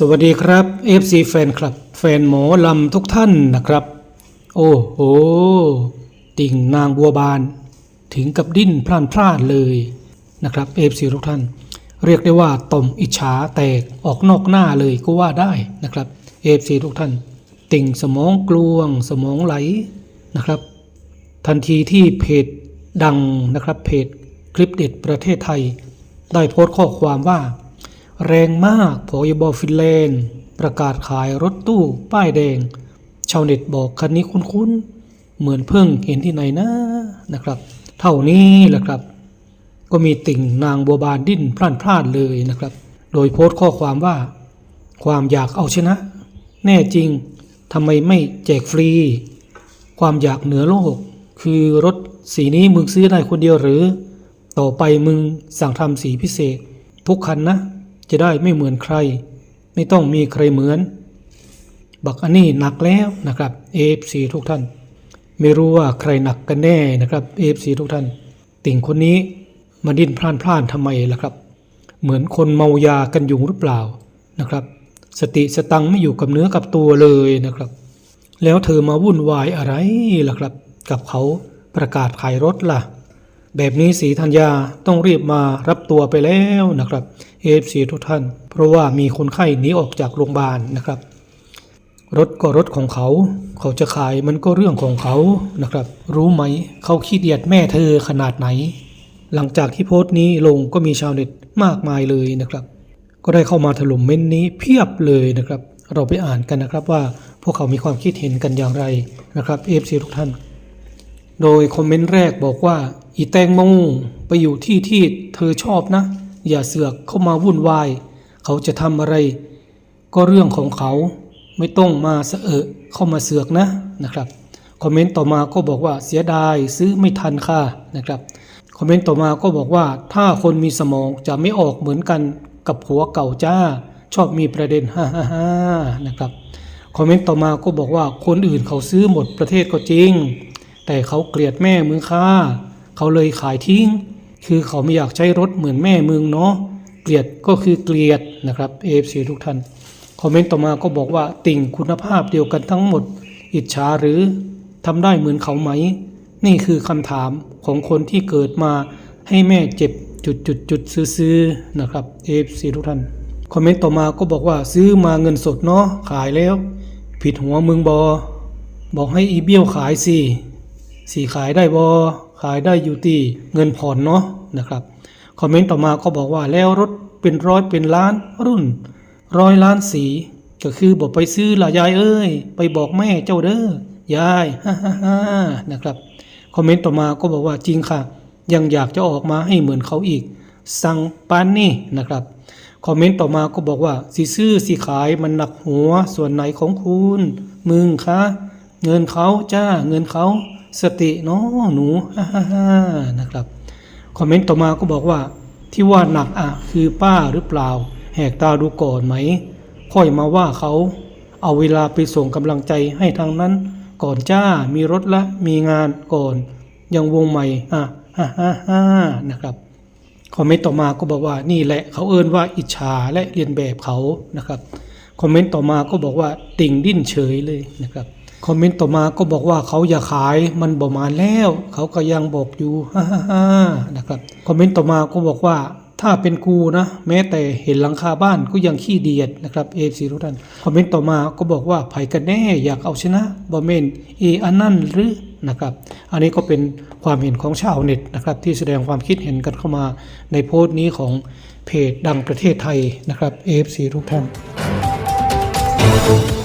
สวัสดีครับ FC แฟนคลับ แฟนหมอลำทุกท่านนะครับ โอ้โห ติ่งนางบัวบาน ถึงกับดิ้นพล่านพลาดเลยนะครับ FC ทุกท่าน เรียกได้ว่าต่อมอิจฉาแตกออกนอกหน้าเลยก็ว่าได้นะครับ FC ทุกท่าน ติ่งสมองกลวง สมองไหลนะครับ ทันทีที่เพจดังนะครับเพจคลิปเด็ดประเทศไทย ได้โพสต์ข้อความว่า แรงมากพอยบอฟินแลนด์ประกาศขายรถตู้ป้ายแดง ชาวเน็ตบอกคันนี้คุ้นๆ เหมือนเพิ่งเห็นที่ไหนนะนะครับ เท่านี้แหละครับ ก็มีติ่งนางบัวบานดิ้นพล่านพลาดเลยนะครับ โดยโพสต์ข้อความว่า ความอยากเอาชนะ แน่จริงทำไมไม่แจกฟรี ความอยากเหนือโลก คือรถสีนี้มึงซื้อได้คนเดียวหรือ ต่อไปมึงสั่งทำสีพิเศษ ทุกคันนะ จะได้ไม่เหมือนใคร ไม่ต้องมีใครเหมือน บักอันนี้หนักแล้วนะครับ AFC ทุกท่าน ไม่รู้ว่าใครหนักกันแน่นะครับ AFC ทุกท่าน ติ่งคนนี้มาดิ้นพล่านพล่านทำไมล่ะครับ เหมือนคนเมายากันยุงหรือเปล่านะครับ สติสตังค์ไม่อยู่กับเนื้อกับตัวเลยนะครับ แล้วเธอมาวุ่นวายอะไรล่ะครับ กับเขาประกาศขายรถล่ะ แบบนี้สีธัญญาต้องรีบมารับตัวไปแล้วนะครับ เอฟซีทุกท่าน เพราะว่ามีคนไข้หนีออกจากโรงพยาบาลนะครับ รถก็รถของเขา เขาจะขายมันก็เรื่องของเขานะครับ รู้ไหมเขาขี้เดียดแม่เธอขนาดไหน หลังจากที่โพสต์นี้ลงก็มีชาวเน็ตมากมายเลยนะครับ ก็ได้เข้ามาถล่มเม้นต์นี้เพียบเลยนะครับ เราไปอ่านกันนะครับว่าพวกเขามีความคิดเห็นกันอย่างไรนะครับเอฟซีทุกท่าน โดยคอมเมนต์แรกบอกว่าอีแตงโมไปอยู่ที่ที่เธอชอบนะ อย่าเสือกเข้ามาวุ่นวาย เขาจะทำอะไร ก็เรื่องของเขาไม่ต้องมาเสอะเข้ามาเสือกนะนะครับคอมเมนต์ต่อมาก็บอกว่าเสียดายซื้อไม่ทันค่ะนะครับคอมเมนต์ต่อมาก็บอกว่าถ้าคนมีสมองจะไม่ออกเหมือนกันกับผัวเก่าจ้า ชอบมีประเด็นฮ่าฮ่าฮ่านะครับคอมเมนต์ต่อมาก็บอกว่าคนอื่นเขาซื้อหมดประเทศก็จริง แต่เขาเกลียดแม่มึงค่า เขาเลยขายทิ้ง คือเขาไม่อยากใช้รถเหมือนแม่มึงเนาะเกลียดก็คือเกลียดนะครับ AFC ทุกท่านคอมเมนต์ต่อมาก็บอกว่าติ่งคุณภาพเดียวกันทั้งหมด อิจฉาหรือทำได้เหมือนเขาไหม นี่คือคำถามของคนที่เกิดมาให้แม่เจ็บจุดจุดจุดซื้อๆนะครับ AFC ทุกท่านคอมเมนต์ต่อมาก็บอกว่าซื้อมาเงินสดเนาะขายแล้ว ผิดหัวมึงบอ บอกให้อีเบี้ยวขายสิ สีขายได้บอขายได้อยู่ที่เงินผ่อนเนาะนะครับคอมเมนต์ต่อมาก็บอกว่าแล้วรถเป็นร้อยเป็นล้านรุ่นร้อยล้านสีก็คือบอกไปซื้อละยายเอ้ย ไปบอกแม่เจ้าเด้อยายฮ่าฮ่าฮ่านะครับคอมเมนต์ต่อมาก็บอกว่าจริงค่ะ ยังอยากจะออกมาให้เหมือนเขาอีก สั่งปานนี่นะครับคอมเมนต์ต่อมาก็บอกว่าสีซื้อสีขายมันหนักหัวส่วนไหนของคุณ มึงคะเงินเขาจ้าเงินเขา สติเนาะหนูฮ่าฮ่าฮ่านะครับ คอมเมนต์ต่อมาก็บอกว่า ที่ว่าหนักอะคือป้าหรือเปล่า แหกตาดูก่อนไหม ค่อยมาว่าเขา เอาเวลาไปส่งกำลังใจให้ทางนั้น ก่อนจ้ามีรถละมีงานก่อน ยังวงใหม่อะฮ่าฮ่าฮ่านะครับคอมเมนต์ต่อมาก็บอกว่านี่แหละเขาเอิ้นว่าอิจฉาและเรียนแบบเขานะครับ คอมเมนต์ต่อมาก็บอกว่าติ่งดิ้นเฉยเลยนะครับคอมเมนต์ต่อมาก็บอกว่าเขาอย่าขายมันบ่มาแล้ว เขาก็ยังบอกอยู่ฮ่าฮ่านะครับคอมเมนต์ต่อมาก็บอกว่าถ้าเป็นกูนะ แม้แต่เห็นหลังคาบ้านก็ยังขี้เดียดนะครับเอฟซีทุกท่านคอมเมนต์ต่อมาก็บอกว่าไผกันแน่อยากเอาชนะบอเมนเออันนั่นหรือนะครับ อันนี้ก็เป็นความเห็นของชาวเน็ตนะครับที่แสดงความคิดเห็นกันเข้ามาในโพสต์นี้ของเพจดังประเทศไทยนะครับ AFC ทุกท่าน Thank you.